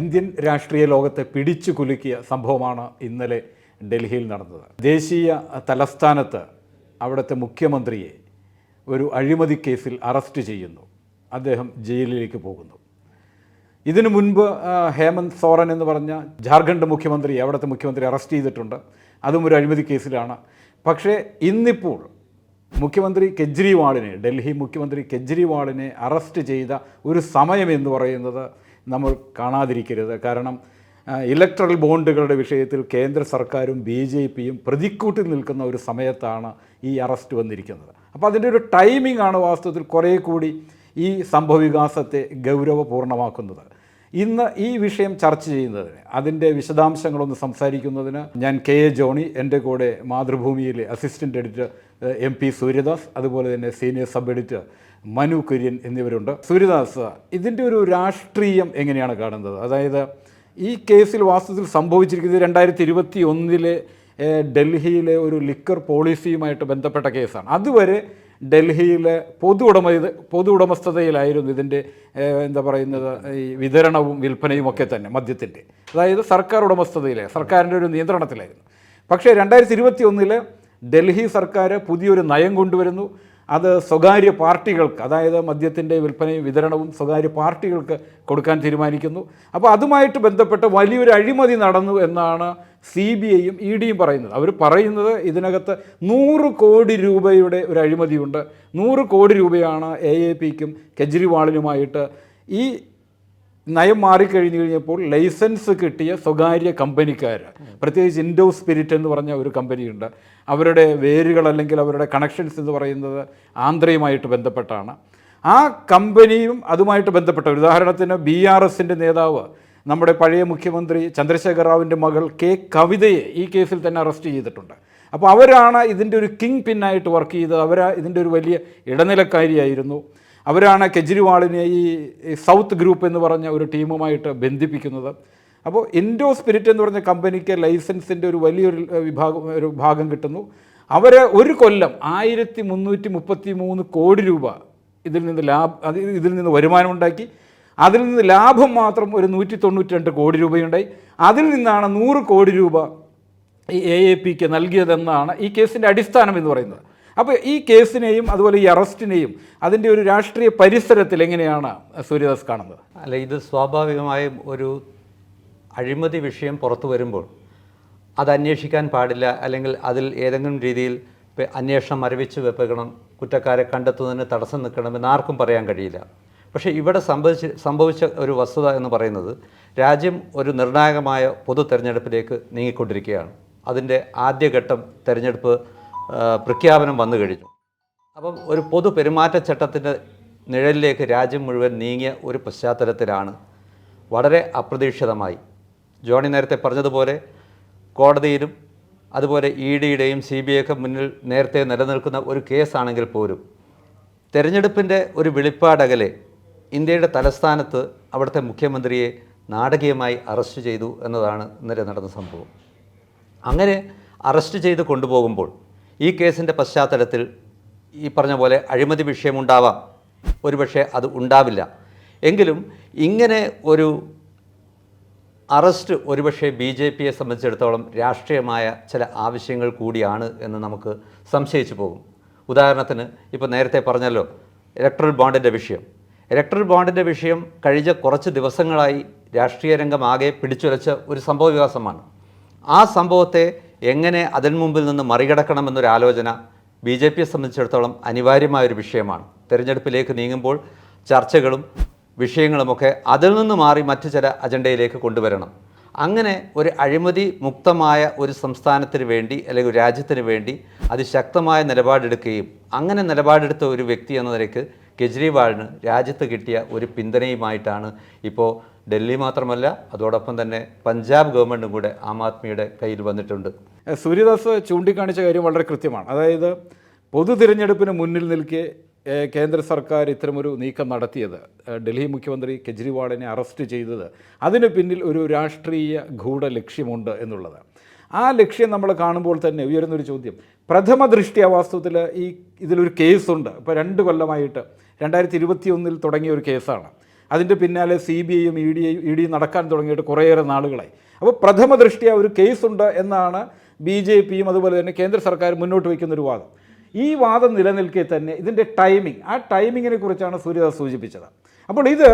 Indian രാഷ്ട്രീയ ലോകത്തെ പിടിച്ചു കുലുക്കിയ സംഭവമാണ് ഇന്നലെ ഡൽഹിയിൽ നടന്നത്. ദേശീയ തലസ്ഥാനത്ത് അവിടുത്തെ മുഖ്യമന്ത്രിയെ ഒരു അഴിമതി കേസിൽ അറസ്റ്റ് ചെയ്യുന്നു. അദ്ദേഹം ജയിലിലേക്ക് പോകുന്നു. ഇതിനു മുൻപ് ഹേമന്ത് സോറൻ എന്ന് പറഞ്ഞ ജാർഖണ്ഡ് മുഖ്യമന്ത്രി അവിടുത്തെ മുഖ്യമന്ത്രി അറസ്റ്റ് ചെയ്തിട്ടുണ്ട്. അതും ഒരു അഴിമതി കേസിലാണ്. പക്ഷേ ഇന്നിപ്പോൾ മുഖ്യമന്ത്രി കെജ്രിവാളിനെ ഡൽഹി മുഖ്യമന്ത്രി കെജ്രിവാളിനെ അറസ്റ്റ് ചെയ്ത ഒരു സമയം എന്ന് പറയുന്നത് നമ്മൾ കാണാതിരിക്കരുത്. കാരണം ഇലക്ട്രൽ ബോണ്ടുകളുടെ വിഷയത്തിൽ കേന്ദ്ര സർക്കാരും ബി ജെ പിയും പ്രതിക്കൂട്ടിൽ നിൽക്കുന്ന ഒരു സമയത്താണ് ഈ അറസ്റ്റ് വന്നിരിക്കുന്നത്. അപ്പോൾ അതിന്റെ ഒരു ടൈമിംഗ് ആണ് വാസ്തവത്തിൽ കുറേ കൂടി ഈ സംഭവവികാസത്തെ ഗൗരവപൂർണമാക്കുന്നത് ഇന്ന് ഈ വിഷയം ചർച്ച ചെയ്യുന്നതിന് അതിന്റെ വിശദാംശങ്ങളൊന്ന് സംസാരിക്കുന്നതിന് ഞാൻ കെ എ ജോണി എന്റെ കൂടെ മാതൃഭൂമിയിലെ assistant editor M P Suryadas അതുപോലെ തന്നെ senior sub editor Manu Kurian എന്നിവരുണ്ട്. Suryadas ഇതിന്റെ ഒരു രാഷ്ട്രീയം എങ്ങനെയാണ് കാണുന്നത്? അതായത് ഈ കേസിൽ വാസ്തവത്തിൽ സംഭവിച്ചിരിക്കുന്നത് രണ്ടായിരത്തി ഇരുപത്തി ഒന്നിലെ ഡൽഹിയിലെ ഒരു ലിക്കർ പോളിസിയുമായിട്ട് ബന്ധപ്പെട്ട കേസാണ്. അതുവരെ ഡൽഹിയിലെ പൊതു ഉടമ പൊതു ഉടമസ്ഥതയിലായിരുന്നു ഇതിന്റെ എന്താ പറയുന്നത് ഈ വിതരണവും വിൽപ്പനയും ഒക്കെ തന്നെ മദ്യത്തിന്റെ. അതായത് സർക്കാർ ഉടമസ്ഥതയിലെ സർക്കാരിന്റെ ഒരു നിയന്ത്രണത്തിലായിരുന്നു. പക്ഷേ രണ്ടായിരത്തി ഇരുപത്തി ഒന്നിൽ ഡൽഹി സർക്കാർ പുതിയൊരു നയം കൊണ്ടുവരുന്നു. അത് സ്വകാര്യ പാർട്ടികൾക്ക് അതായത് മദ്യത്തിന്റെ വിൽപ്പനയും വിതരണവും സ്വകാര്യ പാർട്ടികൾക്ക് കൊടുക്കാൻ തീരുമാനിക്കുന്നു. അപ്പോൾ അതുമായിട്ട് ബന്ധപ്പെട്ട് വലിയൊരു അഴിമതി നടന്നു എന്നാണ് സി ബി ഐയും ഇ ഡിയും പറയുന്നത്. അവർ പറയുന്നത് ഇതിനകത്ത് നൂറ് കോടി രൂപയുടെ ഒരു അഴിമതിയുണ്ട്. നൂറ് കോടി രൂപയാണ് എ എ പിക്കും കെജ്രിവാളിനുമായിട്ട് ഈ നയം മാറിക്കഴിഞ്ഞു കഴിഞ്ഞപ്പോൾ ലൈസൻസ് കിട്ടിയ സ്വകാര്യ കമ്പനിക്കാർ പ്രത്യേകിച്ച് ഇൻഡോ സ്പിരിറ്റ് എന്ന് പറഞ്ഞ ഒരു കമ്പനിയുണ്ട്. അവരുടെ വേരുകൾ അല്ലെങ്കിൽ അവരുടെ കണക്ഷൻസ് എന്ന് പറയുന്നത് ആന്ധ്രയുമായിട്ട് ബന്ധപ്പെട്ടാണ്. ആ കമ്പനിയും അതുമായിട്ട് ബന്ധപ്പെട്ട ഉദാഹരണത്തിന് ബി ആർ എസിന്റെ നേതാവ് നമ്മുടെ പഴയ മുഖ്യമന്ത്രി ചന്ദ്രശേഖർ റാവുവിന്റെ മകൾ കെ കവിതയെ ഈ കേസിൽ തന്നെ അറസ്റ്റ് ചെയ്തിട്ടുണ്ട്. അപ്പോൾ അവരാണ് ഇതിന്റെ ഒരു കിങ് പിന്നായിട്ട് വർക്ക് ചെയ്തത്. അവർ ഇതിന്റെ ഒരു വലിയ ഇടനിലക്കാരിയായിരുന്നു. അവരാണ് കെജ്രിവാളിനെ ഈ സൗത്ത് ഗ്രൂപ്പ് എന്ന് പറഞ്ഞ ഒരു ടീമുമായിട്ട് ബന്ധിപ്പിക്കുന്നത്. അപ്പോൾ ഇൻഡോ സ്പിരിറ്റ് എന്ന് പറഞ്ഞ കമ്പനിക്ക് ലൈസൻസിന്റെ ഒരു വലിയൊരു വിഭാഗം ഒരു ഭാഗം കിട്ടുന്നു. അവർ ഒരു കൊല്ലം ആയിരത്തി മുന്നൂറ്റി മുപ്പത്തി മൂന്ന് കോടി രൂപ ഇതിൽ നിന്ന് ലാഭ അത് ഇതിൽ നിന്ന് വരുമാനം ഉണ്ടാക്കി. അതിൽ നിന്ന് ലാഭം മാത്രം ഒരു നൂറ്റി തൊണ്ണൂറ്റി രണ്ട് കോടി രൂപയുണ്ടായി. അതിൽ നിന്നാണ് നൂറ് കോടി രൂപ ഈ എ എ പിക്ക് നൽകിയതെന്നാണ് ഈ കേസിന്റെ അടിസ്ഥാനം എന്ന് പറയുന്നത്. അപ്പോൾ ഈ കേസിനെയും അതുപോലെ ഈ അറസ്റ്റിനെയും അതിന്റെ ഒരു രാഷ്ട്രീയ പരിസരത്തിൽ എങ്ങനെയാണ് സൂര്യദാസ് കാണുന്നത്? അല്ല ഇത് സ്വാഭാവികമായും ഒരു അഴിമതി വിഷയം പുറത്തു വരുമ്പോൾ അത് അന്വേഷിക്കാൻ പാടില്ല അല്ലെങ്കിൽ അതിൽ ഏതെങ്കിലും രീതിയിൽ അന്വേഷണം മരവിച്ച് വെപ്പിക്കണം കുറ്റക്കാരെ കണ്ടെത്തുന്നതിന് തടസ്സം നിൽക്കണമെന്ന് ആർക്കും പറയാൻ കഴിയില്ല. പക്ഷേ ഇവിടെ സംഭവിച്ച സംഭവിച്ച ഒരു വസ്തുത എന്ന് പറയുന്നത് രാജ്യം ഒരു നിർണായകമായ പൊതു തെരഞ്ഞെടുപ്പിലേക്ക് നീങ്ങിക്കൊണ്ടിരിക്കുകയാണ്. അതിന്റെ ആദ്യഘട്ടം തെരഞ്ഞെടുപ്പ് പ്രഖ്യാപനം വന്നു കഴിഞ്ഞു. അപ്പം ഒരു പൊതു പെരുമാറ്റച്ചട്ടത്തിന്റെ നിഴലിലേക്ക് രാജ്യം മുഴുവൻ നീങ്ങിയ ഒരു പശ്ചാത്തലത്തിലാണ് വളരെ അപ്രതീക്ഷിതമായി ജോണി നേരത്തെ പറഞ്ഞതുപോലെ കോടതിയിലും അതുപോലെ ഇ ഡിയുടെയും സി ബി ഐക്ക് മുന്നിൽ നേരത്തെ നിലനിൽക്കുന്ന ഒരു കേസാണെങ്കിൽ പോലും തെരഞ്ഞെടുപ്പിന്റെ ഒരു വെളിപ്പാടകലെ ഇന്ത്യയുടെ തലസ്ഥാനത്ത് അവിടുത്തെ മുഖ്യമന്ത്രിയെ നാടകീയമായി അറസ്റ്റ് ചെയ്തു എന്നതാണ് ഇന്നലെ നടന്ന സംഭവം. അങ്ങനെ അറസ്റ്റ് ചെയ്ത് കൊണ്ടുപോകുമ്പോൾ ഈ കേസിന്റെ പശ്ചാത്തലത്തിൽ ഈ പറഞ്ഞ പോലെ അഴിമതി വിഷയമുണ്ടാവാം. ഒരുപക്ഷെ അത് ഉണ്ടാവില്ല. എങ്കിലും ഇങ്ങനെ ഒരു അറസ്റ്റ് ഒരുപക്ഷെ ബി ജെ പിയെ സംബന്ധിച്ചിടത്തോളം രാഷ്ട്രീയമായ ചില ആവശ്യങ്ങൾ കൂടിയാണ് എന്ന് നമുക്ക് സംശയിച്ചു പോകും. ഉദാഹരണത്തിന് ഇപ്പോൾ നേരത്തെ പറഞ്ഞല്ലോ ഇലക്ട്രൽ ബോണ്ടിന്റെ വിഷയം. ഇലക്ട്രൽ ബോണ്ടിന്റെ വിഷയം കഴിഞ്ഞ കുറച്ച് ദിവസങ്ങളായി രാഷ്ട്രീയ രംഗമാകെ പിടിച്ചുലച്ച ഒരു സംഭവ വികാസമാണ്. ആ സംഭവത്തെ എങ്ങനെ അതിന് മുമ്പിൽ നിന്ന് മറികടക്കണമെന്നൊരു ആലോചന ബി ജെ പിയെ സംബന്ധിച്ചിടത്തോളം അനിവാര്യമായൊരു വിഷയമാണ്. തിരഞ്ഞെടുപ്പിലേക്ക് നീങ്ങുമ്പോൾ ചർച്ചകളും വിഷയങ്ങളുമൊക്കെ അതിൽ നിന്ന് മാറി മറ്റു ചില അജണ്ടയിലേക്ക് കൊണ്ടുവരണം. അങ്ങനെ ഒരു അഴിമതി മുക്തമായ ഒരു സംസ്ഥാനത്തിന് വേണ്ടി അല്ലെങ്കിൽ രാജ്യത്തിന് വേണ്ടി അതിശക്തമായ നിലപാടെടുക്കുകയും അങ്ങനെ നിലപാടെടുത്ത ഒരു വ്യക്തി എന്ന നിലയ്ക്ക് കെജ്രിവാളിന് രാജ്യത്ത് കിട്ടിയ ഒരു പിന്തുണയുമായിട്ടാണ് ഇപ്പോൾ ഡൽഹി മാത്രമല്ല അതോടൊപ്പം തന്നെ പഞ്ചാബ് ഗവൺമെന്റും കൂടെ ആം ആദ്മിയുടെ കയ്യിൽ വന്നിട്ടുണ്ട്. സൂര്യദാസ് ചൂണ്ടിക്കാണിച്ച കാര്യം വളരെ കൃത്യമാണ്. അതായത് പൊതു തിരഞ്ഞെടുപ്പിന് മുന്നിൽ നിൽക്കെ കേന്ദ്ര സർക്കാർ ഇത്തരമൊരു നീക്കം നടത്തിയത്. ഡൽഹി മുഖ്യമന്ത്രി കെജ്രിവാളിനെ അറസ്റ്റ് ചെയ്തത്. അതിന് പിന്നിൽ ഒരു രാഷ്ട്രീയ ഗൂഢ ലക്ഷ്യമുണ്ട് എന്നുള്ളത്. ആ ലക്ഷ്യം നമ്മൾ കാണുമ്പോൾ തന്നെ ഉയരുന്നൊരു ചോദ്യം. പ്രഥമ ദൃഷ്ടിയ വാസ്തവത്തിൽ ഈ ഇതിലൊരു കേസുണ്ട്. ഇപ്പോൾ രണ്ട് കൊല്ലമായിട്ട് രണ്ടായിരത്തി ഇരുപത്തി ഒന്നിൽ തുടങ്ങിയ ഒരു കേസാണ്. അതിന്റെ പിന്നാലെ സി ബി ഐയും ഇ ഡി ഇ ഡി നടക്കാൻ തുടങ്ങിയിട്ട് കുറേയേറെ നാളുകളായി. അപ്പോൾ പ്രഥമ ദൃഷ്ടിയ ഒരു കേസുണ്ട് എന്നാണ് ബി ജെ പിയും അതുപോലെ തന്നെ കേന്ദ്ര സർക്കാർ മുന്നോട്ട് വയ്ക്കുന്നൊരു വാദം. ഈ വാദം നിലനിൽക്കെ തന്നെ ഇതിന്റെ ടൈമിംഗ് ആ ടൈമിങ്ങിനെ കുറിച്ചാണ് സൂര്യദാസ് സൂചിപ്പിച്ചത്. അപ്പോൾ ഇത്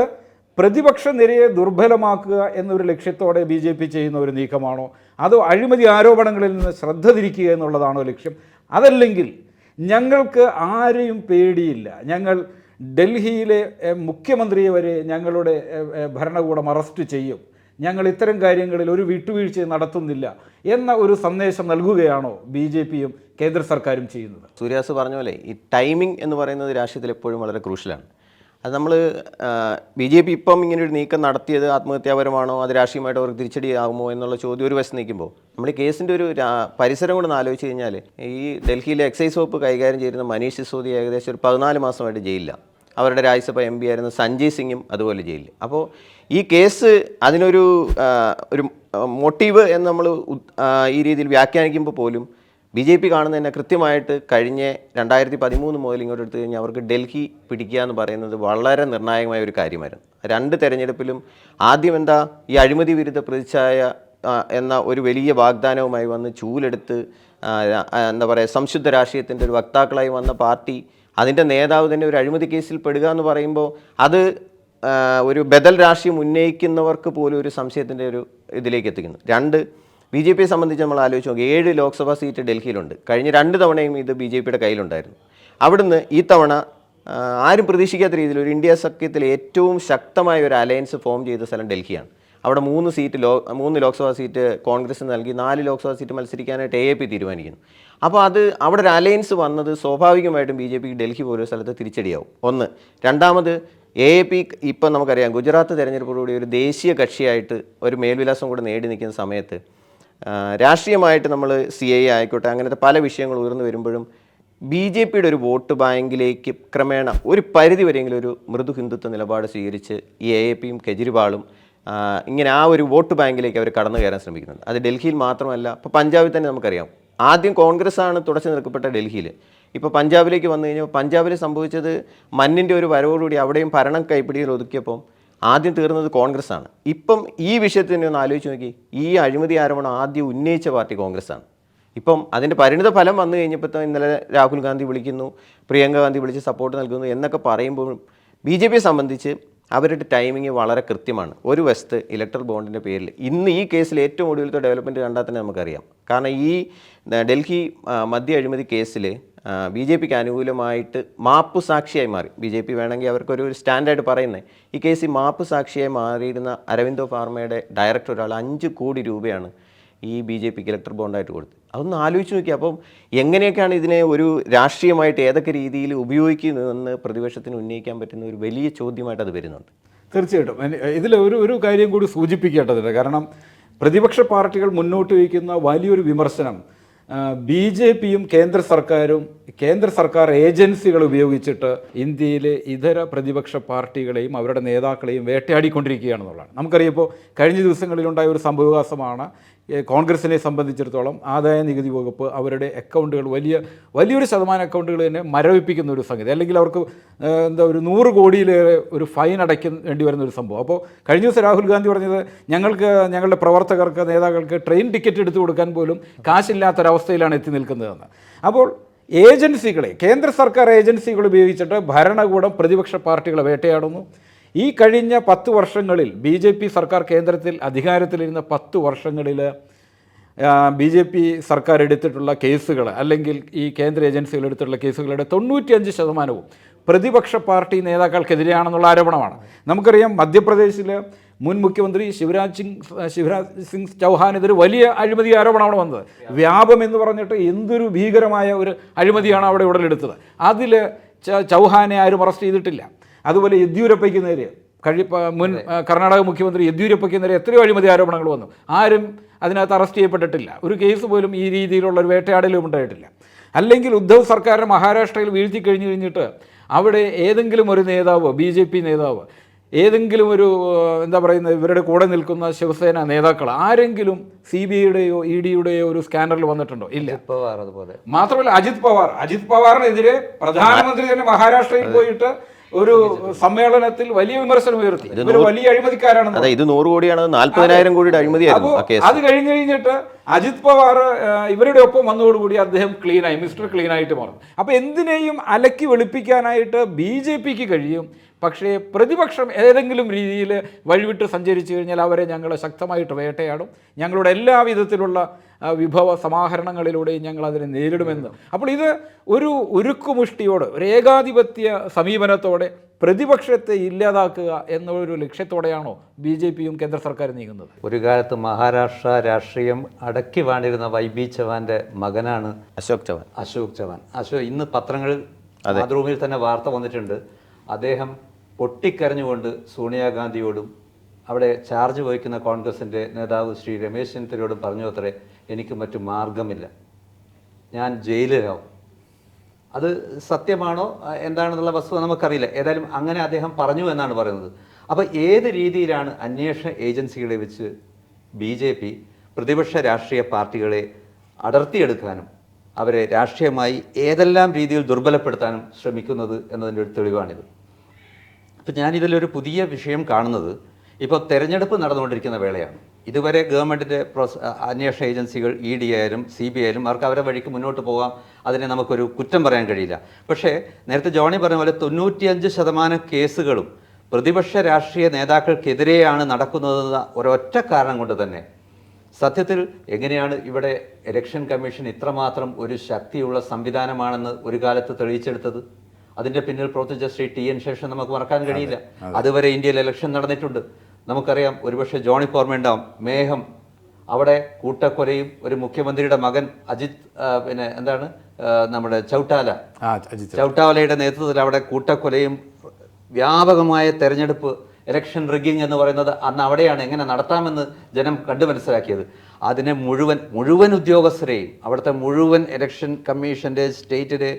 പ്രതിപക്ഷ നിരയെ ദുർബലമാക്കുക എന്നൊരു ലക്ഷ്യത്തോടെ ബി ജെ പി ചെയ്യുന്ന ഒരു നീക്കമാണോ? അതോ അഴിമതി ആരോപണങ്ങളിൽ നിന്ന് ശ്രദ്ധ തിരിക്കുക എന്നുള്ളതാണോ ലക്ഷ്യം? അതല്ലെങ്കിൽ ഞങ്ങൾക്ക് ആരെയും പേടിയില്ല. ഞങ്ങൾ ഡൽഹിയിലെ മുഖ്യമന്ത്രിയെ വരെ ഞങ്ങളുടെ ഭരണകൂടം അറസ്റ്റ് ചെയ്യും. ഞങ്ങൾ ഇത്തരം കാര്യങ്ങളിൽ ഒരു വിട്ടുവീഴ്ച നടത്തുന്നില്ല എന്ന ഒരു സന്ദേശം നൽകുകയാണോ ബി ജെ പിയും കേന്ദ്ര സർക്കാരും ചെയ്യുന്നത്? സൂര്യാസ് പറഞ്ഞ പോലെ ഈ ടൈമിംഗ് എന്ന് പറയുന്നത് രാഷ്ട്രീയത്തിൽ എപ്പോഴും വളരെ ക്രൂഷ്യലാണ് അത് നമ്മൾ ബി ജെ പി ഇപ്പം ഇങ്ങനെ ഒരു നീക്കം നടത്തിയത് ആത്മഹത്യാപരമാണോ അത് രാഷ്ട്രീയമായിട്ട് അവർക്ക് തിരിച്ചടിയാകുമോ എന്നുള്ള ചോദ്യം ഒരു വശം നിൽക്കുമ്പോൾ നമ്മൾ കേസിന്റെ ഒരു പരിസരം കൂടെ ആലോചിച്ച് കഴിഞ്ഞാൽ ഈ ഡൽഹിയിലെ എക്സൈസ് വകുപ്പ് കൈകാര്യം ചെയ്യുന്ന മനീഷ് സിസോദി ഏകദേശം ഒരു പതിനാല് മാസമായിട്ട് ജയിലിലാണ് അവരുടെ രാജ്യസഭ എം പി ആയിരുന്ന സഞ്ജയ് സിംഗും അതുപോലെ ജയിലിൽ അപ്പോൾ ഈ കേസ് അതിനൊരു ഒരു മോട്ടീവ് എന്ന് നമ്മൾ ഈ രീതിയിൽ വ്യാഖ്യാനിക്കുമ്പോൾ പോലും ബി ജെ പി കാണുന്നതന്നെ കൃത്യമായിട്ട് കഴിഞ്ഞ രണ്ടായിരത്തി പതിമൂന്ന് മുതൽ ഇങ്ങോട്ട് എടുത്തു കഴിഞ്ഞാൽ അവർക്ക് ഡൽഹി പിടിക്കുക എന്ന് പറയുന്നത് വളരെ നിർണായകമായ ഒരു കാര്യമായിരുന്നു. രണ്ട് തെരഞ്ഞെടുപ്പിലും ആദ്യം എന്താ ഈ അഴിമതി വിരുദ്ധ പ്രതിച്ഛായ എന്ന ഒരു വലിയ വാഗ്ദാനവുമായി വന്ന് ചൂലെടുത്ത് എന്താ പറയുക സംശുദ്ധ രാഷ്ട്രീയത്തിന്റെ ഒരു വക്താക്കളായി വന്ന പാർട്ടി അതിന്റെ നേതാവ് തന്നെ ഒരു അഴിമതി കേസിൽ പെടുക എന്ന് പറയുമ്പോൾ അത് ഒരു ബദൽ രാഷ്ട്രീയം ഉന്നയിക്കുന്നവർക്ക് പോലും ഒരു സംശയത്തിന്റെ ഒരു ഇതിലേക്ക് എത്തിക്കുന്നു. രണ്ട് ബി ജെ പിയെ സംബന്ധിച്ച് നമ്മൾ ആലോചിച്ച് നോക്കി ഏഴ് ലോക്സഭാ സീറ്റ് ഡൽഹിയിലുണ്ട്. കഴിഞ്ഞ രണ്ട് തവണയും ഇത് ബി ജെ പിയുടെ കയ്യിലുണ്ടായിരുന്നു. അവിടുന്ന് ഈ തവണ ആരും പ്രതീക്ഷിക്കാത്ത രീതിയിൽ ഒരു ഇന്ത്യ സഖ്യത്തിൽ ഏറ്റവും ശക്തമായ ഒരു അലയൻസ് ഫോം ചെയ്ത സ്ഥലം ഡൽഹിയാണ്. അവിടെ മൂന്ന് സീറ്റ് ലോ മൂന്ന് ലോക്സഭാ സീറ്റ് കോൺഗ്രസ് നൽകി നാല് ലോക്സഭാ സീറ്റ് മത്സരിക്കാനായിട്ട് എ എ പി തീരുമാനിക്കുന്നു. അപ്പോൾ അത് അവിടെ ഒരു അലയൻസ് വന്നത് സ്വാഭാവികമായിട്ടും ബി ജെ പിക്ക് ഡൽഹി പോലൊരു സ്ഥലത്ത് തിരിച്ചടിയാവും. ഒന്ന്. രണ്ടാമത് എ എ പി ഇപ്പം നമുക്കറിയാം ഗുജറാത്ത് തെരഞ്ഞെടുപ്പോടുകൂടി ഒരു ദേശീയ കക്ഷിയായിട്ട് ഒരു മേൽവിലാസം കൂടെ നേടി നിൽക്കുന്ന സമയത്ത് രാഷ്ട്രീയമായിട്ട് നമ്മൾ സി ഐ ആയിക്കോട്ടെ അങ്ങനത്തെ പല വിഷയങ്ങൾ ഉയർന്നു വരുമ്പോഴും ബി ജെ പിയുടെ ഒരു വോട്ട് ബാങ്കിലേക്ക് ക്രമേണ ഒരു പരിധി വരെയെങ്കിലും ഒരു മൃദു ഹിന്ദുത്വ നിലപാട് സ്വീകരിച്ച് ഈ എ എ പിയും കെജ്രിവാളും ഇങ്ങനെ ആ ഒരു വോട്ട് ബാങ്കിലേക്ക് അവർ കടന്നു കയറാൻ ശ്രമിക്കുന്നുണ്ട്. അത് ഡൽഹിയിൽ മാത്രമല്ല ഇപ്പോൾ പഞ്ചാബിൽ തന്നെ നമുക്കറിയാം ആദ്യം കോൺഗ്രസ് ആണ് തുടച്ചു നിൽക്കപ്പെട്ട ഡൽഹിയിൽ ഇപ്പോൾ പഞ്ചാബിലേക്ക് വന്നു കഴിഞ്ഞാൽ പഞ്ചാബിൽ സംഭവിച്ചത് മന്നിന്റെ ഒരു വരവോടുകൂടി അവിടെയും ഭരണം കൈപ്പിടിയിൽ ഒതുക്കിയപ്പം ആദ്യം തീർന്നത് കോൺഗ്രസ് ആണ് ഇപ്പം ഈ വിഷയത്തിൽ ഒന്ന് ആലോചിച്ച് നോക്കി. ഈ അഴിമതി ആരോപണം ആദ്യം ഉന്നയിച്ച പാർട്ടി കോൺഗ്രസ് ആണ് ഇപ്പം അതിന്റെ പരിണിത ഫലം വന്നു കഴിഞ്ഞപ്പോൾ ഇന്നലെ രാഹുൽ ഗാന്ധി വിളിക്കുന്നു പ്രിയങ്ക ഗാന്ധി വിളിച്ച് സപ്പോർട്ട് നൽകുന്നു എന്നൊക്കെ പറയുമ്പോഴും ബി ജെ പിയെ സംബന്ധിച്ച് അവരുടെ ടൈമിങ് വളരെ കൃത്യമാണ്. ഒരു വശത്ത് ഇലക്ട്രൽ ബോണ്ടിന്റെ പേരിൽ ഇന്ന് ഈ കേസിൽ ഏറ്റവും ഒടുവിലത്തെ ഡെവലപ്മെന്റ് കണ്ടാൽ തന്നെ നമുക്കറിയാം. കാരണം ഈ ഡൽഹി മദ്യ അഴിമതി കേസിൽ ബി ജെ പിക്ക് അനുകൂലമായിട്ട് മാപ്പ് സാക്ഷിയായി മാറി. ബി ജെ പി വേണമെങ്കിൽ അവർക്കൊരു സ്റ്റാൻഡേർഡ് പറയുന്നത് ഈ കേസിൽ മാപ്പ് സാക്ഷിയായി മാറിയിരുന്ന അരവിന്ദോ ഫാർമയുടെ ഡയറക്ടർ ഒരാൾ അഞ്ച് കോടി രൂപയാണ് ഈ ബി ജെ പിക്ക് ഇലക്ട്രൽ ബോണ്ടായിട്ട് കൊടുത്തത്. അതൊന്ന് ആലോചിച്ച് നോക്കി അപ്പം എങ്ങനെയൊക്കെയാണ് ഇതിനെ ഒരു രാഷ്ട്രീയമായിട്ട് ഏതൊക്കെ രീതിയിൽ ഉപയോഗിക്കുന്നതെന്ന് പ്രതിപക്ഷത്തിന് ഉന്നയിക്കാൻ പറ്റുന്ന ഒരു വലിയ ചോദ്യമായിട്ട് അത് വരുന്നുണ്ട്? തീർച്ചയായിട്ടും. ഇതിൽ ഒരു ഒരു കാര്യം കൂടി സൂചിപ്പിക്കേണ്ടതുണ്ട്. കാരണം പ്രതിപക്ഷ പാർട്ടികൾ മുന്നോട്ട് വയ്ക്കുന്ന വലിയൊരു വിമർശനം ബി ജെ പിയും കേന്ദ്ര സർക്കാരും കേന്ദ്ര സർക്കാർ ഏജൻസികൾ ഉപയോഗിച്ചിട്ട് ഇന്ത്യയിലെ ഇതര പ്രതിപക്ഷ പാർട്ടികളെയും അവരുടെ നേതാക്കളെയും വേട്ടയാടിക്കൊണ്ടിരിക്കുകയാണെന്നുള്ളതാണ് നമുക്കറിയാം ഇപ്പോൾ കഴിഞ്ഞ ദിവസങ്ങളിലുണ്ടായ ഒരു സംഭവവികാസമാണ് കോൺഗ്രസിനെ സംബന്ധിച്ചിടത്തോളം ആദായ നികുതി വകുപ്പ് അവരുടെ അക്കൗണ്ടുകൾ വലിയ വലിയൊരു ശതമാനം അക്കൗണ്ടുകൾ തന്നെ മരവിപ്പിക്കുന്ന ഒരു സംഗതി. അല്ലെങ്കിൽ അവർക്ക് എന്താ ഒരു നൂറ് കോടിയിലേറെ ഒരു ഫൈൻ അടയ്ക്കേണ്ടി വരുന്ന ഒരു സംഭവം. അപ്പോൾ കഴിഞ്ഞ ദിവസം രാഹുൽ ഗാന്ധി പറഞ്ഞത് ഞങ്ങൾക്ക് ഞങ്ങളുടെ പ്രവർത്തകർക്ക് നേതാക്കൾക്ക് ട്രെയിൻ ടിക്കറ്റ് എടുത്തു കൊടുക്കാൻ പോലും കാശില്ലാത്തൊരവസ്ഥയിലാണ് എത്തി നിൽക്കുന്നതെന്ന്. അപ്പോൾ ഏജൻസികളെ കേന്ദ്ര സർക്കാർ ഏജൻസികൾ ഉപയോഗിച്ചിട്ട് ഭരണകൂടം പ്രതിപക്ഷ പാർട്ടികളെ വേട്ടയാടുന്നു. ഈ കഴിഞ്ഞ പത്ത് വർഷങ്ങളിൽ ബി ജെ പി സർക്കാർ കേന്ദ്രത്തിൽ അധികാരത്തിലിരുന്ന പത്ത് വർഷങ്ങളിൽ ബി ജെ പി സർക്കാർ എടുത്തിട്ടുള്ള കേസുകൾ അല്ലെങ്കിൽ ഈ കേന്ദ്ര ഏജൻസികൾ എടുത്തിട്ടുള്ള കേസുകളുടെ തൊണ്ണൂറ്റിയഞ്ച് ശതമാനവും പ്രതിപക്ഷ പാർട്ടി നേതാക്കൾക്കെതിരെയാണെന്നുള്ള ആരോപണമാണ്. നമുക്കറിയാം മധ്യപ്രദേശിൽ മുൻ മുഖ്യമന്ത്രി ശിവരാജ് സിംഗ് ശിവരാജ് സിംഗ് ചൗഹാനെതിരെ വലിയ അഴിമതി ആരോപണമാണ് വന്നത്. വ്യാപം എന്ന് പറഞ്ഞിട്ട് എന്തൊരു ഭീകരമായ ഒരു അഴിമതിയാണ് അവിടെ ഉടലെടുത്തത്. അതിൽ ചൗഹാനെ ആരും അറസ്റ്റ് ചെയ്തിട്ടില്ല. അതുപോലെ യെദ്യൂരപ്പയ്ക്ക് നേരെ കഴി മുൻ കർണാടക മുഖ്യമന്ത്രി യെദ്യൂരപ്പയ്ക്ക് നേരെ എത്രയോ അഴിമതി ആരോപണങ്ങൾ വന്നു. ആരും അതിനകത്ത് അറസ്റ്റ് ചെയ്യപ്പെട്ടിട്ടില്ല. ഒരു കേസ് പോലും ഈ രീതിയിലുള്ള ഒരു വേട്ടയാടലും ഉണ്ടായിട്ടില്ല. അല്ലെങ്കിൽ ഉദ്ധവ് സർക്കാരിനെ മഹാരാഷ്ട്രയിൽ വീഴ്ത്തി കഴിഞ്ഞു കഴിഞ്ഞിട്ട് അവിടെ ഏതെങ്കിലും ഒരു നേതാവ് ബി ജെ പി നേതാവ് ഏതെങ്കിലും ഒരു എന്താ പറയുന്നത് ഇവരുടെ കൂടെ നിൽക്കുന്ന ശിവസേന നേതാക്കൾ ആരെങ്കിലും സി ബി ഐയുടെയോ ഇ ഡിയുടെയോ ഒരു സ്കാനറിൽ വന്നിട്ടുണ്ടോ? ഇല്ല. പവാർ അതുപോലെ. മാത്രമല്ല അജിത് പവാർ. അജിത് പവാറിനെതിരെ പ്രധാനമന്ത്രി തന്നെ മഹാരാഷ്ട്രയിൽ പോയിട്ട് ഒരു സമ്മേളനത്തിൽ വലിയ വിമർശനം ഉയർത്തി. ഇവർ വലിയ അഴിമതിക്കാരാണെന്ന് അതെ ഇത് നൂറ് കോടിയാണ് നാല്പതിനായിരം കോടിയുടെ ആ അത് കഴിഞ്ഞു കഴിഞ്ഞിട്ട് അജിത് പവാർ ഇവരുടെ ഒപ്പം വന്നതോടുകൂടി അദ്ദേഹം ക്ലീനായി മിസ്റ്റർ ക്ലീൻ ആയിട്ട് മാറും. അപ്പോൾ എന്തിനേയും അലക്കി വെളുപ്പിക്കാനായിട്ട് ബി ജെ പിക്ക് കഴിയും. പക്ഷേ പ്രതിപക്ഷം ഏതെങ്കിലും രീതിയിൽ വഴിവിട്ട് സഞ്ചരിച്ചു കഴിഞ്ഞാൽ അവരെ ഞങ്ങൾ ശക്തമായിട്ട് വേട്ടയാടും. ഞങ്ങളുടെ എല്ലാ വിധത്തിലുള്ള വിഭവ സമാഹരണങ്ങളിലൂടെയും ഞങ്ങൾ അതിനെ നേരിടുമെന്ന്. അപ്പോൾ ഇത് ഒരു ഉരുക്കുമുഷ്ടിയോട് ഒരു ഏകാധിപത്യ സമീപനത്തോടെ പ്രതിപക്ഷത്തെ ഇല്ലാതാക്കുക എന്നൊരു ലക്ഷ്യത്തോടെയാണോ ബി ജെ പിയും കേന്ദ്ര സർക്കാരും നീങ്ങുന്നത്? ഒരു കാലത്ത് മഹാരാഷ്ട്ര രാഷ്ട്രീയം അടക്കി വാണിരുന്ന വൈ ബി ചവാന്റെ മകനാണ് അശോക് ചവാൻ. അശോക് ചവാൻ. അശോക് ഇന്ന് പത്രങ്ങളിൽ മാതൃഭൂമിയിൽ തന്നെ വാർത്ത വന്നിട്ടുണ്ട്. അദ്ദേഹം പൊട്ടിക്കരഞ്ഞുകൊണ്ട് സോണിയാഗാന്ധിയോടും അവിടെ ചാർജ് വഹിക്കുന്ന കോൺഗ്രസിന്റെ നേതാവ് ശ്രീ രമേശ് ചെന്നിത്തലയോടും പറഞ്ഞു അത്രേ എനിക്ക് മറ്റു മാർഗമില്ല. ഞാൻ ജയിലിലാവും. അത് സത്യമാണോ? എന്താണെന്നുള്ള വസ്തുത നമുക്കറിയില്ല. ഏതായാലും അങ്ങനെ അദ്ദേഹം പറഞ്ഞു എന്നാണ് പറയുന്നത്. അപ്പോൾ ഏത് രീതിയിലാണ് അന്വേഷണ ഏജൻസികളെ വെച്ച് ബി ജെ പി പ്രതിപക്ഷ രാഷ്ട്രീയ പാർട്ടികളെ അടർത്തിയെടുക്കാനും അവരെ രാഷ്ട്രീയമായി ഏതെല്ലാം രീതിയിൽ ദുർബലപ്പെടുത്താനും ശ്രമിക്കുന്നത് എന്നതിന്റെ ഒരു തെളിവാണിത്. ഇപ്പം ഞാനിതിലൊരു പുതിയ വിഷയം കാണുന്നത് ഇപ്പോൾ തെരഞ്ഞെടുപ്പ് നടന്നുകൊണ്ടിരിക്കുന്ന വേളയാണ്. ഇതുവരെ ഗവൺമെന്റിന്റെ പ്രോസ് അന്വേഷണ ഏജൻസികൾ ഇ ഡി ആയാലും സി ബി ആയാലും അവർക്ക് അവരുടെ വഴിക്ക് മുന്നോട്ട് പോകാം. അതിനെ നമുക്കൊരു കുറ്റം പറയാൻ കഴിയില്ല. പക്ഷേ നേരത്തെ ജോണി പറഞ്ഞ പോലെ തൊണ്ണൂറ്റിയഞ്ച് ശതമാനം കേസുകളും പ്രതിപക്ഷ രാഷ്ട്രീയ നേതാക്കൾക്കെതിരെയാണ് നടക്കുന്നതെന്ന ഒരൊറ്റ കാരണം കൊണ്ട് തന്നെ. സത്യത്തിൽ എങ്ങനെയാണ് ഇവിടെ ഇലക്ഷൻ കമ്മീഷൻ ഇത്രമാത്രം ഒരു ശക്തിയുള്ള സംവിധാനമാണെന്ന് ഒരു കാലത്ത് തെളിയിച്ചെടുത്തത്? അതിന്റെ പിന്നിൽ പ്രവർത്തിച്ച ശ്രീ ടി എൻ ശേഷം നമുക്ക് മറക്കാൻ കഴിയില്ല. അതുവരെ ഇന്ത്യയിൽ ഇലക്ഷൻ നടന്നിട്ടുണ്ട്. നമുക്കറിയാം ഒരുപക്ഷെ ജോണി ഓർമ്മയുണ്ടാവും മേഘം അവിടെ കൂട്ടക്കൊലയും ഒരു മുഖ്യമന്ത്രിയുടെ മകൻ അജിത് പിന്നെ എന്താണ് നമ്മുടെ ചൗട്ടാല. ചൗട്ടാവലയുടെ നേതൃത്വത്തിൽ അവിടെ കൂട്ടക്കൊലയും വ്യാപകമായ തെരഞ്ഞെടുപ്പ് ഇലക്ഷൻ റിഗിങ് എന്ന് പറയുന്നത് അന്ന് അവിടെയാണ് എങ്ങനെ നടത്താമെന്ന് ജനം കണ്ടു മനസ്സിലാക്കിയത്. അതിനെ മുഴുവൻ മുഴുവൻ ഉദ്യോഗസ്ഥരെയും അവിടുത്തെ മുഴുവൻ ഇലക്ഷൻ കമ്മീഷന്റെ സ്റ്റേറ്റിലെ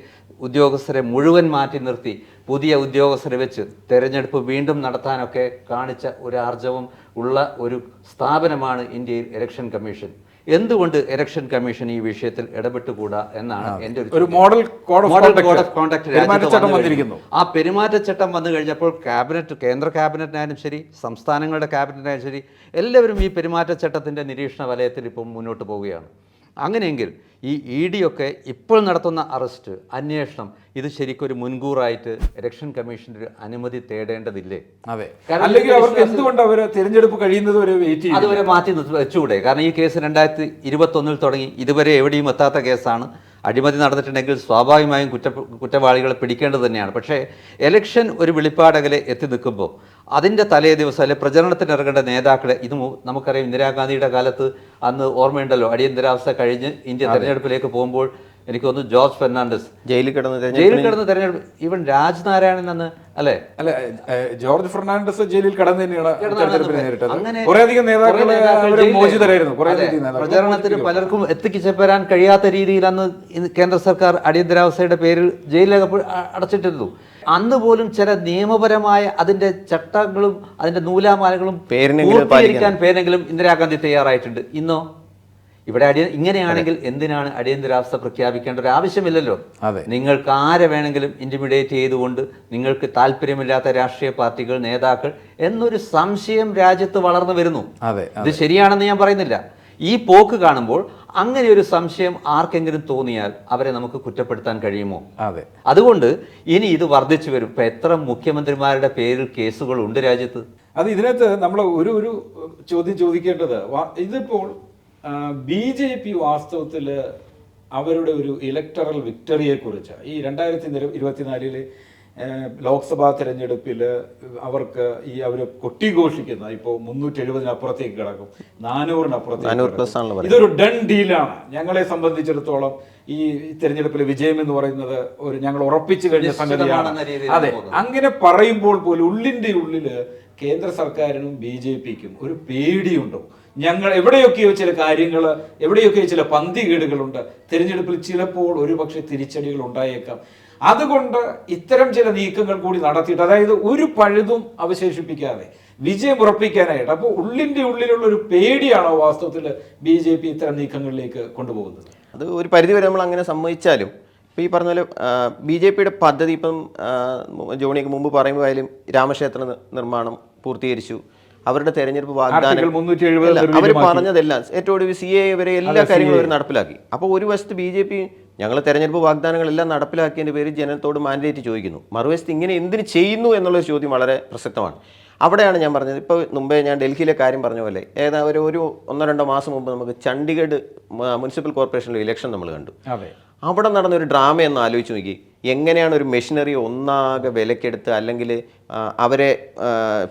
ഉദ്യോഗസ്ഥരെ മുഴുവൻ മാറ്റി നിർത്തി. പുതിയ ഉദ്യോഗസ്ഥരെ വെച്ച് തെരഞ്ഞെടുപ്പ് വീണ്ടും നടത്താനൊക്കെ കാണിച്ച ഒരു ആർജവം ഉള്ള ഒരു സ്ഥാപനമാണ് ഇന്ത്യയിൽ ഇലക്ഷൻ കമ്മീഷൻ. എന്തുകൊണ്ട് ഇലക്ഷൻ കമ്മീഷൻ ഈ വിഷയത്തിൽ ഇടപെട്ടുകൂടാ എന്നാണ് എന്റെ ഒരു മോഡൽ മോഡൽ കോഡ് ഓഫ് കഴിഞ്ഞു. ആ പെരുമാറ്റച്ചട്ടം വന്നു കഴിഞ്ഞപ്പോൾ ക്യാബിനറ്റ് കേന്ദ്ര ക്യാബിനറ്റിനായാലും ശരി സംസ്ഥാനങ്ങളുടെ ക്യാബിനറ്റിനായാലും ശരി എല്ലാവരും ഈ പെരുമാറ്റച്ചട്ടത്തിന്റെ നിരീക്ഷണ വലയത്തിൽ ഇപ്പം മുന്നോട്ട് പോവുകയാണ്. അങ്ങനെയെങ്കിൽ ഈ ഇ ഡി ഒക്കെ ഇപ്പോൾ നടത്തുന്ന അറസ്റ്റ് അന്വേഷണം ഇത് ശരിക്കും ഒരു മുൻകൂറായിട്ട് ഇലക്ഷൻ കമ്മീഷന്റെ ഒരു അനുമതി തേടേണ്ടതില്ലേ? അതെ. അല്ലെങ്കിൽ അവർക്ക് എന്തുകൊണ്ട് അവർ തിരഞ്ഞെടുപ്പ് കഴിയുന്നത് വരെ വെയിറ്റ് അതുവരെ മാറ്റി വെച്ചുകൂടെ? കാരണം ഈ കേസ് രണ്ടായിരത്തി ഇരുപത്തൊന്നിൽ തുടങ്ങി. ഇതുവരെ എവിടെയും എത്താത്ത കേസാണ്. അഴിമതി നടന്നിട്ടുണ്ടെങ്കിൽ സ്വാഭാവികമായും കുറ്റ കുറ്റവാളികളെ പിടിക്കേണ്ടത് തന്നെയാണ്. പക്ഷേ എലക്ഷൻ ഒരു വെളിപ്പാടകലെ എത്തി നിൽക്കുമ്പോൾ അതിന്റെ തലേ ദിവസം അല്ലെ പ്രചരണത്തിന് ഇറങ്ങേണ്ട നേതാക്കളെ ഇത് നമുക്കറിയാം ഇന്ദിരാഗാന്ധിയുടെ കാലത്ത് അന്ന് ഓർമ്മയുണ്ടല്ലോ അടിയന്തരാവസ്ഥ കഴിഞ്ഞ് ഇന്ത്യ തെരഞ്ഞെടുപ്പിലേക്ക് പോകുമ്പോൾ എനിക്ക് തോന്നുന്നു ജോർജ് ഫെർണാണ്ടസ് ജയിലിൽ കിടന്ന് ജയിലിൽ കിടന്ന് തെരഞ്ഞെടുപ്പ് ഇവൻ രാജ്നാരായണൻ നാരായണൻ അല്ലേ? അല്ലെ ജോർജ് ഫെർണാണ്ടസ് ജയിലിൽ കടന്നു തന്നെയാണ് പ്രചരണത്തിന് പലർക്കും എത്തിച്ചേരാൻ കഴിയാത്ത രീതിയിൽ അന്ന് കേന്ദ്ര സർക്കാർ അടിയന്തരാവസ്ഥയുടെ പേരിൽ ജയിലിലൊക്കെ അടച്ചിട്ടിരുന്നു. അന്ന് പോലും ചില നിയമപരമായ അതിന്റെ ചട്ടങ്ങളും അതിന്റെ നൂലാമാലകളും പൂർത്തീകരിക്കാൻ പേരെങ്കിലും ഇന്ദിരാഗാന്ധി തയ്യാറായിട്ടുണ്ട്. ഇന്നോ? ഇവിടെ അടിയ ഇങ്ങനെയാണെങ്കിൽ എന്തിനാണ് അടിയന്തരാവസ്ഥ പ്രഖ്യാപിക്കേണ്ട ഒരു ആവശ്യമില്ലല്ലോ. നിങ്ങൾക്ക് ആരെ വേണമെങ്കിലും ഇന്റിമിഡേറ്റ് ചെയ്തുകൊണ്ട് നിങ്ങൾക്ക് താല്പര്യമില്ലാത്ത രാഷ്ട്രീയ പാർട്ടികൾ നേതാക്കൾ എന്നൊരു സംശയം രാജ്യത്ത് വളർന്നു വരുന്നു. അതെ ഇത് ശരിയാണെന്ന് ഞാൻ പറയുന്നില്ല. ഈ പോക്ക് കാണുമ്പോൾ അങ്ങനെ ഒരു സംശയം ആർക്കെങ്കിലും തോന്നിയാൽ അവരെ നമുക്ക് കുറ്റപ്പെടുത്താൻ കഴിയുമോ? അതെ. അതുകൊണ്ട് ഇനി ഇത് വർദ്ധിച്ചു വരും. ഇപ്പൊ എത്ര മുഖ്യമന്ത്രിമാരുടെ പേരിൽ കേസുകൾ ഉണ്ട് രാജ്യത്ത്? അത് ഇതിനകത്ത് നമ്മൾ ഒരു ഒരു ചോദ്യം ചോദിക്കേണ്ടത് ഇതിപ്പോൾ ബി ജെ പി വാസ്തവത്തിൽ അവരുടെ ഒരു ഇലക്ടറൽ വിക്ടറിയെ കുറിച്ച് ഈ രണ്ടായിരത്തി ഇരുപത്തിനാലിൽ ലോക്സഭാ തെരഞ്ഞെടുപ്പിൽ അവർക്ക് ഈ അവർ കൊട്ടിഘോഷിക്കുന്ന ഇപ്പോൾ മുന്നൂറ്റി എഴുപതിനപ്പുറത്തേക്ക് കിടക്കും നാനൂറിനപ്പുറത്തേക്ക്. ഇതൊരു ഡൺ ഡീലാണ് ഞങ്ങളെ സംബന്ധിച്ചിടത്തോളം ഈ തെരഞ്ഞെടുപ്പിൽ വിജയം എന്ന് പറയുന്നത് ഒരു ഞങ്ങൾ ഉറപ്പിച്ചു കഴിഞ്ഞ സംഗതിയാണ്. അതെ അങ്ങനെ പറയുമ്പോൾ പോലും ഉള്ളിന്റെ ഉള്ളിൽ കേന്ദ്ര സർക്കാരിനും ബി ജെ പിക്കും ഒരു പേടിയുണ്ടോ? ഞങ്ങൾ എവിടെയൊക്കെയോ ചില കാര്യങ്ങൾ എവിടെയൊക്കെയോ ചില പന്തികേടുകളുണ്ട്. തിരഞ്ഞെടുപ്പിൽ ചിലപ്പോൾ ഒരുപക്ഷെ തിരിച്ചടികൾ ഉണ്ടായേക്കാം. അതുകൊണ്ട് ഇത്തരം ചില നീക്കങ്ങൾ കൂടി നടത്തിയിട്ട് അതായത് ഒരു പഴുതും അവശേഷിപ്പിക്കാതെ വിജയം ഉറപ്പിക്കാനായിട്ട് അപ്പോൾ ഉള്ളിന്റെ ഉള്ളിലുള്ള ഒരു പേടിയാണോ വാസ്തവത്തിൽ ബി ജെ പി ഇത്തരം നീക്കങ്ങളിലേക്ക് കൊണ്ടുപോകുന്നത്? അത് ഒരു പരിധിവരെ നമ്മൾ അങ്ങനെ സമ്മതിച്ചാലും ഇപ്പോൾ ഈ പറഞ്ഞ പോലെ ബി ജെ പിയുടെ പദ്ധതി ഇപ്പം ജോണിക്ക് മുമ്പ് പറയുമ്പോൾ ആയാലും രാമക്ഷേത്ര നിർമ്മാണം പൂർത്തീകരിച്ചു. അവരുടെ തെരഞ്ഞെടുപ്പ് വാഗ്ദാനം ആർട്ടിക്കിൾ 370 അവർ പറഞ്ഞതെല്ലാം ഏറ്റവും ഒടുവിൽ സി എ വരെ എല്ലാ കാര്യങ്ങളും അവർ നടപ്പിലാക്കി. അപ്പോൾ ഒരു വശത്ത് ബി ജെ പി ഞങ്ങൾ തെരഞ്ഞെടുപ്പ് വാഗ്ദാനങ്ങളെല്ലാം നടപ്പിലാക്കിയതിന്റെ പേര് ജനത്തോട് മാൻഡേറ്റ് ചോദിക്കുന്നു. മറുവശത്ത് ഇങ്ങനെ എന്തിനു ചെയ്യുന്നു എന്നുള്ള ചോദ്യം വളരെ പ്രസക്തമാണ്. അവിടെയാണ് ഞാൻ പറഞ്ഞത്. ഇപ്പോൾ മുമ്പേ ഞാൻ ഡൽഹിയിലെ കാര്യം പറഞ്ഞ പോലെ ഏതാ ഒരു ഒരു ഒന്നോ രണ്ടോ മാസം മുമ്പ് നമുക്ക് ചണ്ഡീഗഡ് മുനിസിപ്പൽ കോർപ്പറേഷനിലെ ഇലക്ഷൻ നമ്മൾ കണ്ടു. അവിടെ നടന്ന ഒരു ഡ്രാമ എന്ന് ആലോചിച്ച് നോക്കി. എങ്ങനെയാണ് ഒരു മെഷീനറി ഒന്നാകെ വിലക്കെടുത്ത് അല്ലെങ്കിൽ അവരെ